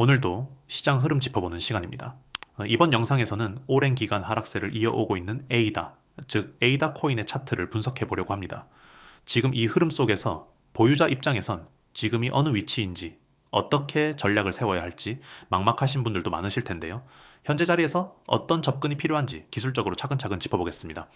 오늘도 시장 흐름 짚어보는 시간입니다. 어, 이번 영상에서는 오랜 기간 하락세를 이어오고 있는 에이다, 즉 에이다 코인의 차트를 분석해 보려고 합니다. 지금 이 흐름 속에서 보유자 입장에선 지금이 어느 위치인지 어떻게 전략을 세워야 할지 막막하신 분들도 많으실 텐데요. 현재 자리에서 어떤 접근이 필요한지 기술적으로 차근차근 짚어보겠습니다.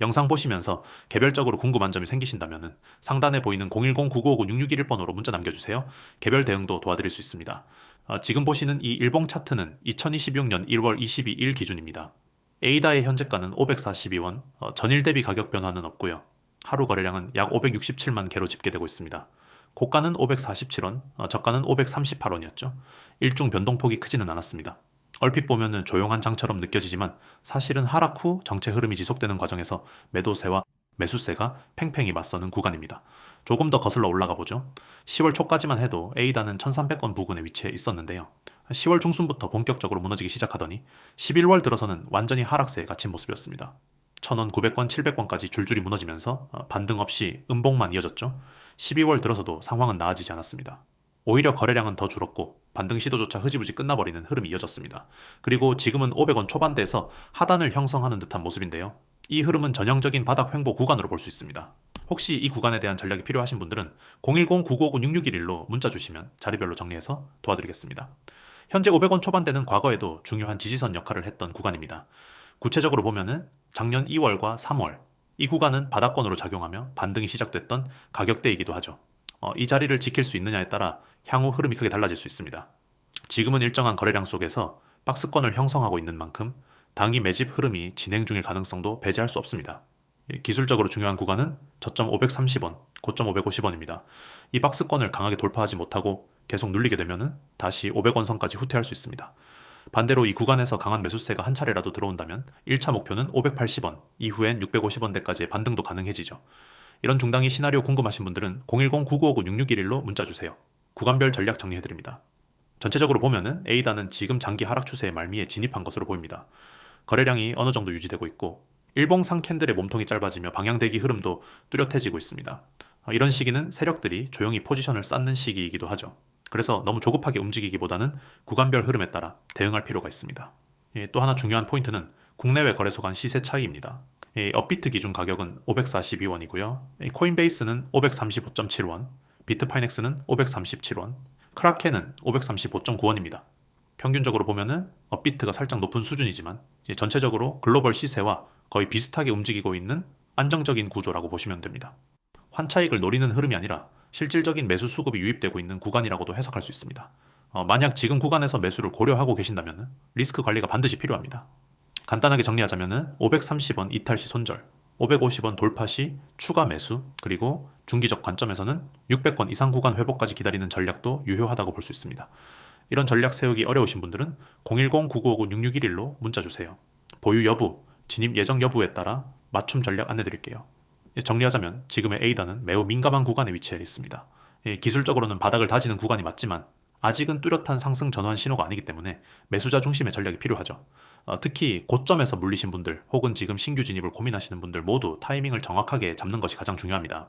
영상 보시면서 개별적으로 궁금한 점이 생기신다면 상단에 보이는 010-9959-6611번으로 문자 남겨주세요. 개별 대응도 도와드릴 수 있습니다. 어, 지금 보시는 이 일봉 차트는 2026년 1월 22일 기준입니다. 에이다의 현재가는 542원, 어, 전일 대비 가격 변화는 없고요. 하루 거래량은 약 567만 개로 집계되고 있습니다. 고가는 547원, 어, 저가는 538원이었죠. 일중 변동폭이 크지는 않았습니다. 얼핏 보면은 조용한 장처럼 느껴지지만 사실은 하락 후 정체 흐름이 지속되는 과정에서 매도세와 매수세가 팽팽히 맞서는 구간입니다. 조금 더 거슬러 올라가 보죠. 10월 초까지만 해도 에이다는 1300원 부근에 위치해 있었는데요. 10월 중순부터 본격적으로 무너지기 시작하더니 11월 들어서는 완전히 하락세에 갇힌 모습이었습니다. 1000원, 900원, 700원까지 줄줄이 무너지면서 어, 반등 없이 음봉만 이어졌죠. 12월 들어서도 상황은 나아지지 않았습니다. 오히려 거래량은 더 줄었고 반등 시도조차 흐지부지 끝나버리는 흐름이 이어졌습니다. 그리고 지금은 500원 초반대에서 하단을 형성하는 듯한 모습인데요. 이 흐름은 전형적인 바닥 횡보 구간으로 볼 수 있습니다. 혹시 이 구간에 대한 전략이 필요하신 분들은 010-959-6611로 문자 주시면 자리별로 정리해서 도와드리겠습니다. 현재 500원 초반대는 과거에도 중요한 지지선 역할을 했던 구간입니다. 구체적으로 보면은 작년 2월과 3월 이 구간은 바닥권으로 작용하며 반등이 시작됐던 가격대이기도 하죠. 어, 이 자리를 지킬 수 있느냐에 따라 향후 흐름이 크게 달라질 수 있습니다. 지금은 일정한 거래량 속에서 박스권을 형성하고 있는 만큼 단기 매집 흐름이 진행 중일 가능성도 배제할 수 없습니다. 기술적으로 중요한 구간은 저점 530원, 고점 550원입니다. 이 박스권을 강하게 돌파하지 못하고 계속 눌리게 되면 다시 500원 선까지 후퇴할 수 있습니다. 반대로 이 구간에서 강한 매수세가 한 차례라도 들어온다면 1차 목표는 580원, 이후엔 650원대까지의 반등도 가능해지죠. 이런 중단기 시나리오 궁금하신 분들은 010-9959-6611로 문자 주세요. 구간별 전략 정리해드립니다. 전체적으로 보면은 에이다는 지금 장기 하락 추세의 말미에 진입한 것으로 보입니다. 거래량이 어느 정도 유지되고 있고 일봉상 캔들의 몸통이 짧아지며 방향대기 흐름도 뚜렷해지고 있습니다. 어, 이런 시기는 세력들이 조용히 포지션을 쌓는 시기이기도 하죠. 그래서 너무 조급하게 움직이기보다는 구간별 흐름에 따라 대응할 필요가 있습니다. 예, 또 하나 중요한 포인트는 국내외 거래소 간 시세 차이입니다. 예, 업비트 기준 가격은 542원이고요. 코인베이스는 535.7원, 비트파이넥스는 537원, 크라켄은 535.9원입니다. 평균적으로 보면은 업비트가 살짝 높은 수준이지만 전체적으로 글로벌 시세와 거의 비슷하게 움직이고 있는 안정적인 구조라고 보시면 됩니다. 환차익을 노리는 흐름이 아니라 실질적인 매수 수급이 유입되고 있는 구간이라고도 해석할 수 있습니다. 어, 만약 지금 구간에서 매수를 고려하고 계신다면 리스크 관리가 반드시 필요합니다. 간단하게 정리하자면 530원 이탈 시 손절, 550원 돌파 시 추가 매수, 그리고 중기적 관점에서는 600원 이상 구간 회복까지 기다리는 전략도 유효하다고 볼 수 있습니다. 이런 전략 세우기 어려우신 분들은 010-9959-6611로 문자 주세요. 보유 여부, 진입 예정 여부에 따라 맞춤 전략 안내 드릴게요. 정리하자면 지금의 에이다는 매우 민감한 구간에 위치해 있습니다. 예, 기술적으로는 바닥을 다지는 구간이 맞지만 아직은 뚜렷한 상승 전환 신호가 아니기 때문에 매수자 중심의 전략이 필요하죠. 어, 특히 고점에서 물리신 분들 혹은 지금 신규 진입을 고민하시는 분들 모두 타이밍을 정확하게 잡는 것이 가장 중요합니다.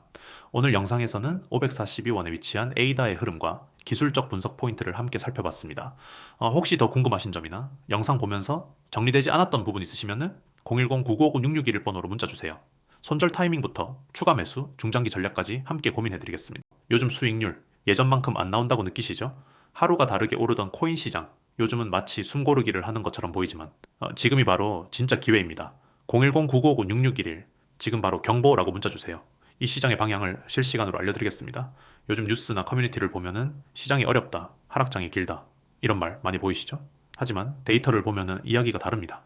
오늘 영상에서는 542원에 위치한 에이다의 흐름과 기술적 분석 포인트를 함께 살펴봤습니다. 어, 혹시 더 궁금하신 점이나 영상 보면서 정리되지 않았던 부분 있으시면 010-9959-6611번으로 문자 주세요. 손절 타이밍부터 추가 매수, 중장기 전략까지 함께 고민해드리겠습니다. 요즘 수익률 예전만큼 안 나온다고 느끼시죠? 하루가 다르게 오르던 코인 시장, 요즘은 마치 숨고르기를 하는 것처럼 보이지만 어, 지금이 바로 진짜 기회입니다. 010-9959-6611 지금 바로 경보라고 문자 주세요. 이 시장의 방향을 실시간으로 알려드리겠습니다. 요즘 뉴스나 커뮤니티를 보면은 시장이 어렵다, 하락장이 길다 이런 말 많이 보이시죠? 하지만 데이터를 보면은 이야기가 다릅니다.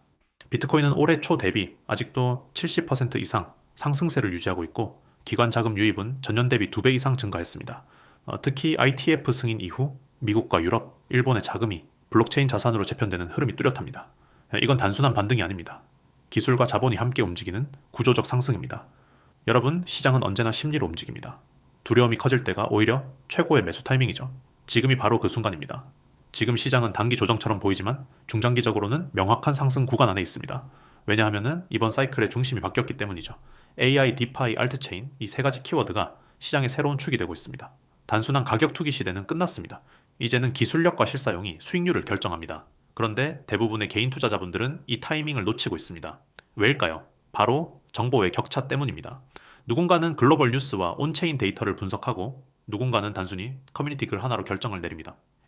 비트코인은 올해 초 대비 아직도 70% 이상 상승세를 유지하고 있고 기관 자금 유입은 전년 대비 2배 이상 증가했습니다. 어, 특히 ITF 승인 이후 미국과 유럽, 일본의 자금이 블록체인 자산으로 재편되는 흐름이 뚜렷합니다. 이건 단순한 반등이 아닙니다. 기술과 자본이 함께 움직이는 구조적 상승입니다. 여러분, 시장은 언제나 심리로 움직입니다. 두려움이 커질 때가 오히려 최고의 매수 타이밍이죠. 지금이 바로 그 순간입니다. 지금 시장은 단기 조정처럼 보이지만 중장기적으로는 명확한 상승 구간 안에 있습니다. 왜냐하면 이번 사이클의 중심이 바뀌었기 때문이죠. AI, 디파이, 알트체인 이 세 가지 키워드가 시장의 새로운 축이 되고 있습니다. 단순한 가격 투기 시대는 끝났습니다. 이제는 기술력과 실사용이 수익률을 결정합니다. 그런데 대부분의 개인 투자자분들은 이 타이밍을 놓치고 있습니다. 왜일까요? 바로 정보의 격차 때문입니다. 누군가는 글로벌 뉴스와 온체인 데이터를 분석하고 누군가는 단순히 커뮤니티 글 하나로 결정을 내립니다.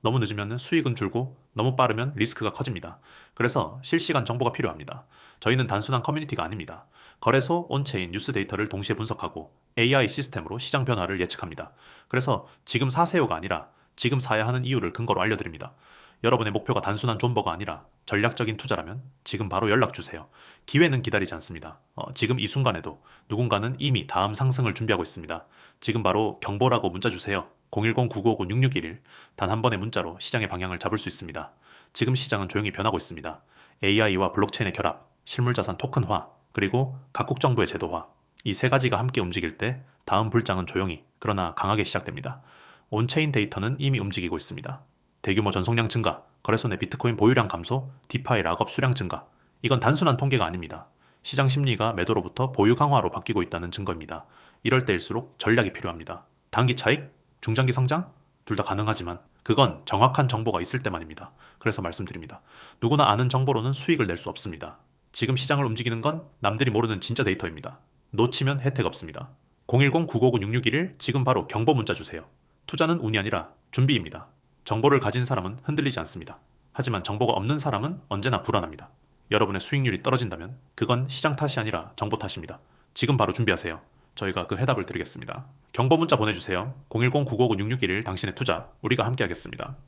너무 늦으면 수익은 줄고 너무 빠르면 리스크가 커집니다. 그래서 실시간 정보가 필요합니다. 저희는 단순한 커뮤니티가 아닙니다. 거래소, 온체인, 뉴스 데이터를 동시에 분석하고 AI 시스템으로 시장 변화를 예측합니다. 그래서 지금 사세요가 아니라 지금 사야 하는 이유를 근거로 알려드립니다. 여러분의 목표가 단순한 존버가 아니라 전략적인 투자라면 지금 바로 연락 주세요. 기회는 기다리지 않습니다. 어, 지금 이 순간에도 누군가는 이미 다음 상승을 준비하고 있습니다. 지금 바로 경보라고 문자 주세요. 010-9959-6611. 단 한 번의 문자로 시장의 방향을 잡을 수 있습니다. 지금 시장은 조용히 변하고 있습니다. AI와 블록체인의 결합, 실물자산 토큰화, 그리고 각국 정부의 제도화. 이 세 가지가 함께 움직일 때 다음 불장은 조용히, 그러나 강하게 시작됩니다. 온체인 데이터는 이미 움직이고 있습니다. 대규모 전송량 증가, 거래소 내 비트코인 보유량 감소, 디파이 락업 수량 증가. 이건 단순한 통계가 아닙니다. 시장 심리가 매도로부터 보유 강화로 바뀌고 있다는 증거입니다. 이럴 때일수록 전략이 필요합니다. 단기 차익, 중장기 성장? 둘 다 가능하지만 그건 정확한 정보가 있을 때만입니다. 그래서 말씀드립니다. 누구나 아는 정보로는 수익을 낼 수 없습니다. 지금 시장을 움직이는 건 남들이 모르는 진짜 데이터입니다. 놓치면 혜택 없습니다. 010-959-6611 지금 바로 경보 문자 주세요. 투자는 운이 아니라 준비입니다. 정보를 가진 사람은 흔들리지 않습니다. 하지만 정보가 없는 사람은 언제나 불안합니다. 여러분의 수익률이 떨어진다면 그건 시장 탓이 아니라 정보 탓입니다. 지금 바로 준비하세요. 저희가 그 해답을 드리겠습니다. 경보 문자 보내주세요. 010-959-6611 당신의 투자 우리가 함께 하겠습니다.